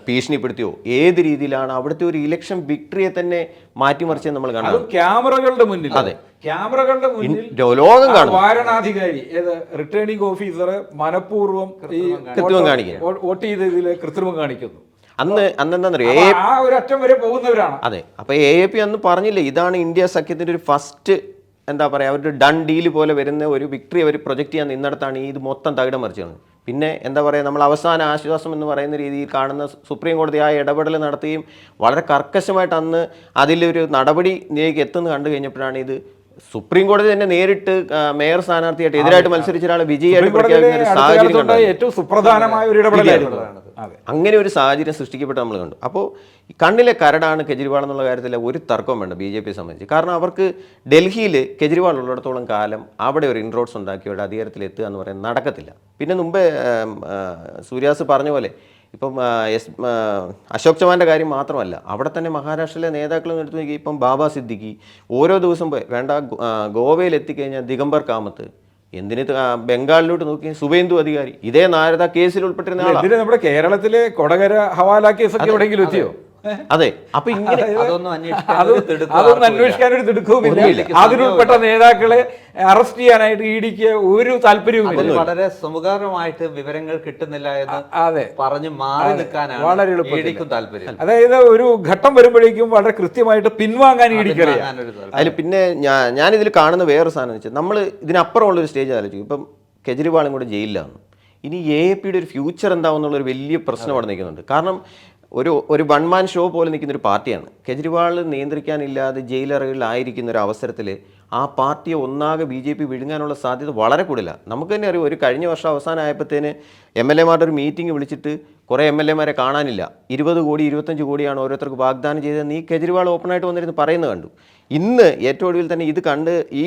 ഭീഷണിപ്പെടുത്തിയോ? ഏത് രീതിയിലാണ് അവിടുത്തെ ഒരു ഇലക്ഷൻ വിക്ടറിയെ തന്നെ മാറ്റിമറിച്ചത് നമ്മൾ കാണുന്നത്? ക്യാമറകളുടെ മുന്നിൽ. അതെ. ക്യാമറകളുടെ മുന്നിൽ ലോകം കാണും വാരണാധികാരി ഏത് റിട്ടേണിംഗ് ഓഫീസർ മനഃപൂർവം ഈ കൃത്രിമം കാണിക്കുന്നു. വോട്ട് ചെയ്ത ഇതിൽ കൃത്രിമം കാണിക്കുന്നു. അന്ന് അന്ന് എന്താണെന്നറിയോ അപ്പൊ ആ ഒരു അറ്റം വരെ പോകുന്നവരാണ്. അതെ. അപ്പോൾ എ എ പി അന്ന് പറഞ്ഞില്ലേ ഇതാണ് ഇന്ത്യ സഖ്യത്തിന്റെ ഒരു ഫസ്റ്റ് എന്താ പറയുക അവരുടെ ഡൺ ഡീൽ പോലെ വരുന്ന ഒരു വിക്ടറി അവർ പ്രൊജക്റ്റ് ചെയ്യാൻ നിന്നിടത്താണ് ഈ ഇത് മൊത്തം തകിടം മറിച്ചത്. പിന്നെ എന്താ പറയുക നമ്മൾ അവസാന ആശ്വാസം എന്ന് പറയുന്ന രീതിയിൽ കാണുന്ന സുപ്രീം കോടതി ആ ഇടപെടൽ നടത്തുകയും വളരെ കർക്കശമായിട്ട് അന്ന് അതിലൊരു നടപടിയിലേക്ക് എത്തുന്നു കണ്ടു കഴിഞ്ഞപ്പോഴാണ് ഇത് സുപ്രീം കോടതി തന്നെ നേരിട്ട് മേയർ സ്ഥാനാർത്ഥിയായിട്ട് എതിരായിട്ട് മത്സരിച്ച ഒരാൾ വിജയിയായിട്ട് സുപ്രീം ഒരു സാഹചര്യം ഏറ്റവും സുപ്രധാനമായ ഒരു അങ്ങനെ ഒരു സാഹചര്യം സൃഷ്ടിക്കപ്പെട്ട് നമ്മൾ കണ്ടു. അപ്പോൾ കണ്ണിലെ കരടാണ് കെജ്രിവാൾ എന്നുള്ള കാര്യത്തിൽ ഒരു തർക്കം വേണ്ട ബി ജെ പിയെ സംബന്ധിച്ച്. കാരണം അവർക്ക് ഡൽഹിയിൽ കെജ്രിവാൾ ഉള്ളിടത്തോളം കാലം അവിടെ ഒരു ഇൻറോഡ്സ് ഉണ്ടാക്കി അവിടെ അധികാരത്തിൽ എത്തുക എന്ന് പറയുന്നത് നടക്കത്തില്ല. പിന്നെ മുമ്പേ സൂര്യാസ് പറഞ്ഞ പോലെ ഇപ്പം എസ് അശോക് ചവാന്റെ കാര്യം മാത്രമല്ല അവിടെ തന്നെ മഹാരാഷ്ട്രയിലെ നേതാക്കൾ എടുത്തു നോക്കി ഇപ്പം ബാബ സിദ്ദിഖി ഓരോ ദിവസം പോയി വേണ്ട ഗോവയിൽ എത്തിക്കഴിഞ്ഞാൽ ദിഗംബർ കാമത്ത് എന്തിന് ബംഗാളിലോട്ട് നോക്കി സുവേന്ദു അധികാരി ഇതേ നാരദ കേസിൽ ഉൾപ്പെട്ടിരുന്ന ആളാണ് നമ്മുടെ കേരളത്തിലെ കൊടകര ഹവാല കേസൊക്കെ എവിടെയെങ്കിലും എത്തിയോ? അതെ അപ്പൊ ഇങ്ങനെ അതൊന്നും അന്വേഷിക്കാൻ ഒരു തിടുക്കവുമില്ല അതിലുൾപ്പെട്ട നേതാക്കളെ അറസ്റ്റ് ചെയ്യാനായിട്ട് ഇഡിക്ക് ഒരു താല്പര്യവുമില്ല. വളരെ സുഖകരമായിട്ട് വിവരങ്ങൾ കിട്ടുന്നില്ല എന്ന് അതെ. പറഞ്ഞ് മാറി നിൽക്കാനാണ് വളരെ എളുപ്പം ഇഡിക്കും താല്പര്യം. അതായത് ഒരു ഘട്ടം വരുമ്പോഴേക്കും വളരെ കൃത്യമായിട്ട് പിൻവാങ്ങാൻ ഇടിക്കറിയാം പിൻവാങ്ങാനൊരു അതിൽ പിന്നെ ഞാൻ ഞാനിതിൽ കാണുന്ന വേറൊരു സാധനം വെച്ചാൽ നമ്മൾ ഇതിനപ്പുറമുള്ള ഒരു സ്റ്റേജ് ആലോചിക്കും. ഇപ്പം കെജ്രിവാളും കൂടെ ജയിലിലാണ് ഇനി എ എ പിയുടെ ഒരു ഫ്യൂച്ചർ എന്താവുന്നുള്ള ഒരു വലിയ പ്രശ്നം അവിടെ നിൽക്കുന്നുണ്ട്. കാരണം ഒരു ഒരു വൺ മാൻ ഷോ പോലെ നിൽക്കുന്ന ഒരു പാർട്ടിയാണ്. കെജ്രിവാൾ നിയന്ത്രിക്കാനില്ലാതെ ജയിലറകളിലായിരിക്കുന്ന ഒരു അവസരത്തിൽ ആ പാർട്ടിയെ ഒന്നാകെ ബി ജെ പി വിഴുങ്ങാനുള്ള സാധ്യത വളരെ കൂടുതലാണ്. നമുക്ക് തന്നെ അറിയാം ഒരു കഴിഞ്ഞ വർഷം അവസാനമായപ്പോഴത്തേന് എം എൽ എമാരുടെ ഒരു മീറ്റിംഗ് വിളിച്ചിട്ട് കുറേ എം എൽ എമാരെ കാണാനില്ല. ഇരുപത് കോടി ഇരുപത്തഞ്ച് കോടിയാണ് ഓരോരുത്തർക്ക് വാഗ്ദാനം ചെയ്തതെന്ന് നീ കെജ്രിവാൾ ഓപ്പണായിട്ട് വന്നിരുന്ന് പറയുന്നത് കണ്ടു. ഇന്ന് ഏറ്റവും ഒടുവിൽ തന്നെ ഇത് കണ്ട് ഈ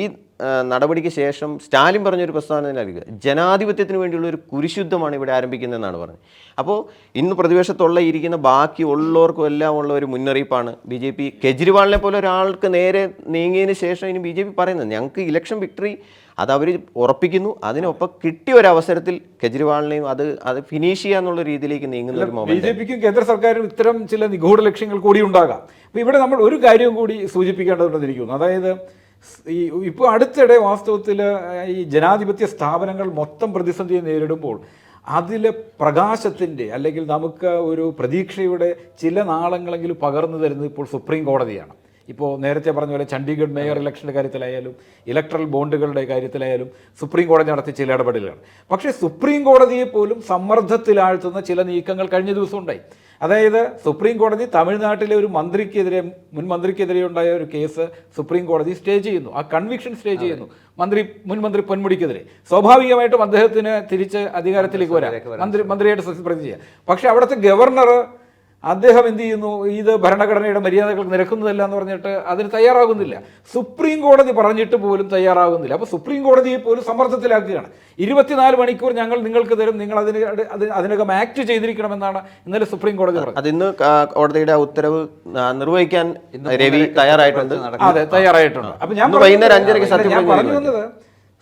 നടപടിക്ക് ശേഷം സ്റ്റാലിൻ പറഞ്ഞൊരു പ്രസ്താവന നൽകുക. ജനാധിപത്യത്തിന് വേണ്ടിയുള്ള ഒരു കുരിശുദ്ധമാണ് ഇവിടെ ആരംഭിക്കുന്നതെന്നാണ് പറഞ്ഞത്. അപ്പോൾ ഇന്ന് പ്രതിപക്ഷത്തുള്ള ഇരിക്കുന്ന ബാക്കി ഉള്ളവർക്കും എല്ലാം ഉള്ള ഒരു മുന്നറിയിപ്പാണ് ബി ജെ പി. കെജ്രിവാളിനെ പോലെ ഒരാൾക്ക് നേരെ നീങ്ങിയതിന് ശേഷം ഇനി ബി ജെ പി പറയുന്നത്. ഞങ്ങൾക്ക് ഇലക്ഷൻ വിക്ടറി അത് അവർ ഉറപ്പിക്കുന്നു. അതിനൊപ്പം കിട്ടിയ ഒരു അവസരത്തിൽ കെജ്രിവാളിനെയും അത് അത് ഫിനിഷ് ചെയ്യാന്നുള്ള രീതിയിലേക്ക് നീങ്ങുന്ന ഒരു ബി ജെ പിക്കും കേന്ദ്ര സർക്കാരും ഇത്തരം ചില നിഗൂഢ ലക്ഷ്യങ്ങൾ കൂടി ഉണ്ടാകാം. അപ്പോൾ ഇവിടെ നമ്മൾ ഒരു കാര്യം കൂടി സൂചിപ്പിക്കേണ്ടതുണ്ടെന്നിരിക്കുന്നു. അതായത് ഈ ഇപ്പോൾ അടുത്തിടെ വാസ്തവത്തിൽ ഈ ജനാധിപത്യ സ്ഥാപനങ്ങൾ മൊത്തം പ്രതിസന്ധിയെ നേരിടുമ്പോൾ അതിലെ പ്രകാശത്തിന്റെ അല്ലെങ്കിൽ നമുക്ക് ഒരു പ്രതീക്ഷയുടെ ചില നാളങ്ങളെങ്കിലും പകർന്നു തരുന്നത് ഇപ്പോൾ സുപ്രീം കോടതിയാണ്. ഇപ്പോൾ നേരത്തെ പറഞ്ഞ പോലെ ചണ്ഡീഗഡ് മേയർ ഇലക്ഷന്റെ കാര്യത്തിലായാലും ഇലക്ട്രൽ ബോണ്ടുകളുടെ കാര്യത്തിലായാലും സുപ്രീം കോടതി നടത്തിയ ചില ഇടപെടലുകൾ പക്ഷേ സുപ്രീം കോടതിയെ പോലും സമ്മർദ്ദത്തിലാഴ്ത്തുന്ന ചില നീക്കങ്ങൾ കഴിഞ്ഞ ദിവസം ഉണ്ടായി അതായത് സുപ്രീം കോടതി തമിഴ്നാട്ടിലെ ഒരു മന്ത്രിക്കെതിരെ മുൻ മന്ത്രിക്കെതിരെ ഉണ്ടായ ഒരു കേസ് സുപ്രീം കോടതി സ്റ്റേ ചെയ്യുന്നു. ആ കൺവിക്ഷൻ സ്റ്റേ ചെയ്യുന്നു. മന്ത്രി മുൻ മന്ത്രി പൊന്മുടിക്കെതിരെ. സ്വാഭാവികമായിട്ടും അദ്ദേഹത്തിന് തിരിച്ച് അധികാരത്തിലേക്ക് വരാം. മന്ത്രി മന്ത്രിയായിട്ട് സത്യപ്രതിജ്ഞ ചെയ്യാം. പക്ഷേ അവിടുത്തെ ഗവർണർ അദ്ദേഹം എന്ത് ചെയ്യുന്നു? ഇത് ഭരണഘടനയുടെ മര്യാദകൾക്ക് നിരക്കുന്നതല്ല എന്ന് പറഞ്ഞിട്ട് അതിന് തയ്യാറാകുന്നില്ല. സുപ്രീം കോടതി പറഞ്ഞിട്ട് പോലും തയ്യാറാകുന്നില്ല. അപ്പോൾ സുപ്രീം കോടതിയെ പോലും സമ്മർദ്ദത്തിലാക്കുകയാണ് ഇരുപത്തിനാല് മണിക്കൂർ ഞങ്ങൾ നിങ്ങൾക്ക് തരും നിങ്ങൾ അതിന് അതിനകം ആക്ട് ചെയ്തിരിക്കണമെന്നാണ് ഇന്നലെ സുപ്രീം കോടതി പറഞ്ഞത്. അത് ഇന്ന് കോടതിയുടെ ഉത്തരവ് നിർവഹിക്കാൻ രവി തയ്യാറായിട്ടുണ്ട്. അതെ തയ്യാറായിട്ടുണ്ട്. അപ്പൊ ഞാൻ വൈകുന്നേരം പറഞ്ഞത് അഞ്ചരയ്ക്ക് സത്യം ഞാൻ പറഞ്ഞു വന്നത്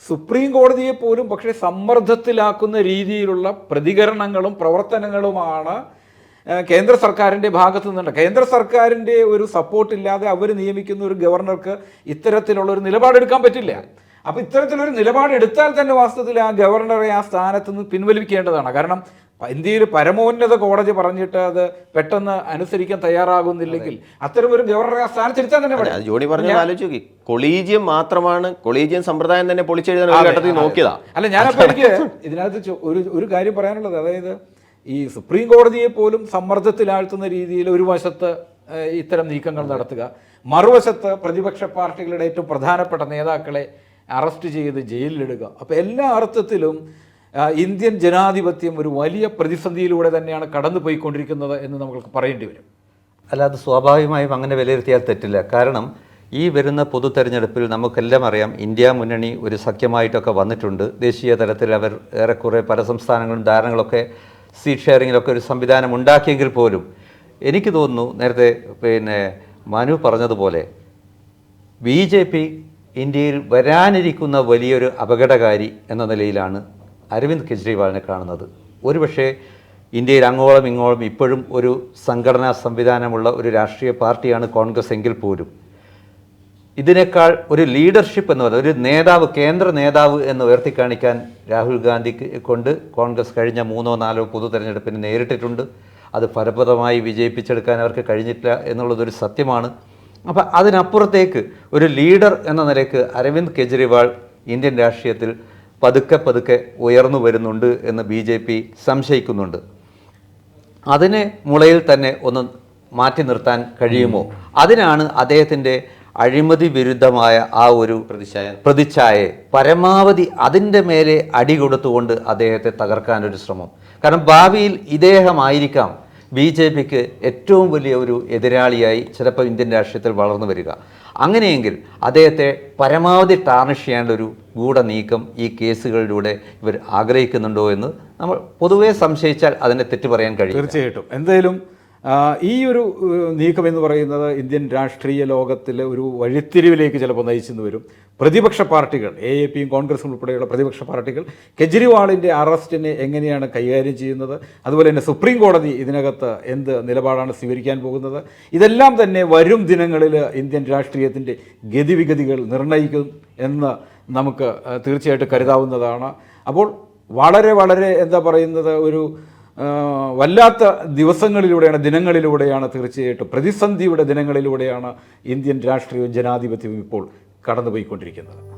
സുപ്രീം കോടതിയെ പോലും പക്ഷേ സമ്മർദ്ദത്തിലാക്കുന്ന രീതിയിലുള്ള പ്രതികരണങ്ങളും പ്രവർത്തനങ്ങളുമാണ് കേന്ദ്ര സർക്കാരിന്റെ ഭാഗത്തു നിന്നുണ്ട് കേന്ദ്ര സർക്കാരിന്റെ ഒരു സപ്പോർട്ട് ഇല്ലാതെ അവർ നിയമിക്കുന്ന ഒരു ഗവർണർക്ക് ഇത്തരത്തിലുള്ള ഒരു നിലപാടെടുക്കാൻ പറ്റില്ല. അപ്പോൾ ഇത്തരത്തിലൊരു നിലപാടെടുത്താൽ തന്നെ വാസ്തവത്തിൽ ആ ഗവർണറെ ആ സ്ഥാനത്ത് നിന്ന് പിൻവലിക്കേണ്ടതാണ് കാരണം ഇന്ത്യയിൽ പരമോന്നത കോടതി പറഞ്ഞിട്ട് അത് പെട്ടെന്ന് അനുസരിക്കാൻ തയ്യാറാകുന്നില്ലെങ്കിൽ അത്തരം ഒരു ഗവർണറെ ആ സ്ഥാനത്തിരുത്താൻ തന്നെ ജോണി പറഞ്ഞത് ആലോചിച്ച് നോക്കി. കൊളീജിയം മാത്രമാണ് കൊളീജിയം സമ്പ്രദായം തന്നെ പൊളിച്ചെഴുതാൻ ഘട്ടത്തിൽ നോക്കിയതാ. അല്ല ഞാനപ്പോൾ എനിക്ക് ഇതിനകത്ത് ഒരു ഒരു കാര്യം പറയാനുള്ളത്. അതായത് ഈ സുപ്രീം കോടതിയെ പോലും സമ്മർദ്ദത്തിലാഴ്ത്തുന്ന രീതിയിൽ ഒരു വശത്ത് ഇത്തരം നീക്കങ്ങൾ നടത്തുക മറുവശത്ത് പ്രതിപക്ഷ പാർട്ടികളുടെ ഏറ്റവും പ്രധാനപ്പെട്ട നേതാക്കളെ അറസ്റ്റ് ചെയ്ത് ജയിലിലിടുക. അപ്പോൾ എല്ലാ അർത്ഥത്തിലും ഇന്ത്യൻ ജനാധിപത്യം ഒരു വലിയ പ്രതിസന്ധിയിലൂടെ തന്നെയാണ് കടന്നു പോയിക്കൊണ്ടിരിക്കുന്നത് എന്ന് നമുക്ക് പറയേണ്ടി വരും. അല്ലാതെ സ്വാഭാവികമായും അങ്ങനെ വിലയിരുത്തിയാൽ തെറ്റില്ല. കാരണം ഈ വരുന്ന പൊതു തെരഞ്ഞെടുപ്പിൽ നമുക്കെല്ലാം അറിയാം ഇന്ത്യ മുന്നണി ഒരു സഖ്യമായിട്ടൊക്കെ വന്നിട്ടുണ്ട്. ദേശീയ തലത്തിൽ അവർ ഏറെക്കുറെ പല സംസ്ഥാനങ്ങളും ധാരണകളൊക്കെ സീറ്റ് ഷെയറിങ്ങിലൊക്കെ ഒരു സംവിധാനം ഉണ്ടാക്കിയെങ്കിൽ പോലും എനിക്ക് തോന്നുന്നു നേരത്തെ പിന്നെ മനു പറഞ്ഞതുപോലെ ബി ജെ പി ഇന്ത്യയിൽ വരാനിരിക്കുന്ന വലിയൊരു അപകടകാരി എന്ന നിലയിലാണ് അരവിന്ദ് കെജ്രിവാളിനെ കാണുന്നത്. ഒരുപക്ഷെ ഇന്ത്യയിൽ അങ്ങോളം ഇങ്ങോളം ഇപ്പോഴും ഒരു സംഘടനാ സംവിധാനമുള്ള ഒരു രാഷ്ട്രീയ പാർട്ടിയാണ് കോൺഗ്രസ് എങ്കിൽ പോലും. ഇതിനേക്കാൾ ഒരു ലീഡർഷിപ്പ് എന്ന് പറയുന്നത് ഒരു നേതാവ് കേന്ദ്ര നേതാവ് എന്ന് ഉയർത്തിക്കാണിക്കാൻ രാഹുൽ ഗാന്ധിക്ക് കൊണ്ട് കോൺഗ്രസ് കഴിഞ്ഞ മൂന്നോ നാലോ പൊതു തെരഞ്ഞെടുപ്പിന് നേരിട്ടിട്ടുണ്ട്. അത് ഫലപ്രദമായി വിജയിപ്പിച്ചെടുക്കാൻ അവർക്ക് കഴിഞ്ഞിട്ടില്ല എന്നുള്ളതൊരു സത്യമാണ്. അപ്പം അതിനപ്പുറത്തേക്ക് ഒരു ലീഡർ എന്ന നിലയ്ക്ക് അരവിന്ദ് കെജ്രിവാൾ ഇന്ത്യൻ രാഷ്ട്രീയത്തിൽ പതുക്കെ പതുക്കെ ഉയർന്നു വരുന്നുണ്ട് എന്ന് ബി ജെ പി സംശയിക്കുന്നുണ്ട്. അതിനെ മുളയിൽ തന്നെ ഒന്ന് മാറ്റി നിർത്താൻ കഴിയുമോ? അതിനാണ് അദ്ദേഹത്തിന്റെ അഴിമതി വിരുദ്ധമായ ആ ഒരു പ്രതിച്ഛായ പ്രതിച്ഛായയെ പരമാവധി അതിന്റെ മേലെ അടി കൊടുത്തുകൊണ്ട് അദ്ദേഹത്തെ തകർക്കാനൊരു ശ്രമം. കാരണം ഭാവിയിൽ ഇദ്ദേഹമായിരിക്കാം ബി ജെ പിക്ക് ഏറ്റവും വലിയ ഒരു എതിരാളിയായി ചിലപ്പോൾ ഇന്ത്യൻ രാഷ്ട്രീയത്തിൽ വളർന്നു വരിക. അങ്ങനെയെങ്കിൽ അദ്ദേഹത്തെ പരമാവധി ടാർണിഷ് ഒരു ഗൂഢനീക്കം ഈ കേസുകളിലൂടെ ഇവർ ആഗ്രഹിക്കുന്നുണ്ടോ എന്ന് നമ്മൾ പൊതുവേ സംശയിച്ചാൽ അതിനെ തെറ്റു പറയാൻ കഴിയും തീർച്ചയായിട്ടും. എന്തായാലും ഈ ഒരു നീക്കം എന്ന് പറയുന്നത് ഇന്ത്യൻ രാഷ്ട്രീയ ലോകത്തിലെ ഒരു വഴിത്തിരിവിലേക്ക് ചിലപ്പോൾ നയിച്ചെന്ന് വരും. പ്രതിപക്ഷ പാർട്ടികൾ എ എ പിയും കോൺഗ്രസും ഉൾപ്പെടെയുള്ള പ്രതിപക്ഷ പാർട്ടികൾ കെജ്രിവാളിന്റെ അറസ്റ്റിനെ എങ്ങനെയാണ് കൈകാര്യം ചെയ്യുന്നത്? അതുപോലെ തന്നെ സുപ്രീം കോടതി ഇതിനകത്ത് എന്ത് നിലപാടാണ് സ്വീകരിക്കാൻ പോകുന്നത്? ഇതെല്ലാം തന്നെ വരും ദിനങ്ങളിൽ ഇന്ത്യൻ രാഷ്ട്രീയത്തിന്റെ ഗതിവിഗതികൾ നിർണയിക്കും എന്ന് നമുക്ക് തീർച്ചയായിട്ടും കരുതാവുന്നതാണ്. അപ്പോൾ വളരെ വളരെ എന്താ പറയുന്നത് ഒരു വല്ലാത്ത ദിവസങ്ങളിലൂടെയാണ് ദിനങ്ങളിലൂടെയാണ് തീർച്ചയായിട്ടും പ്രതിസന്ധിയുടെ ദിനങ്ങളിലൂടെയാണ് ഇന്ത്യൻ രാഷ്ട്രീയവും ജനാധിപത്യവും ഇപ്പോൾ കടന്നുപോയിക്കൊണ്ടിരിക്കുന്നത്.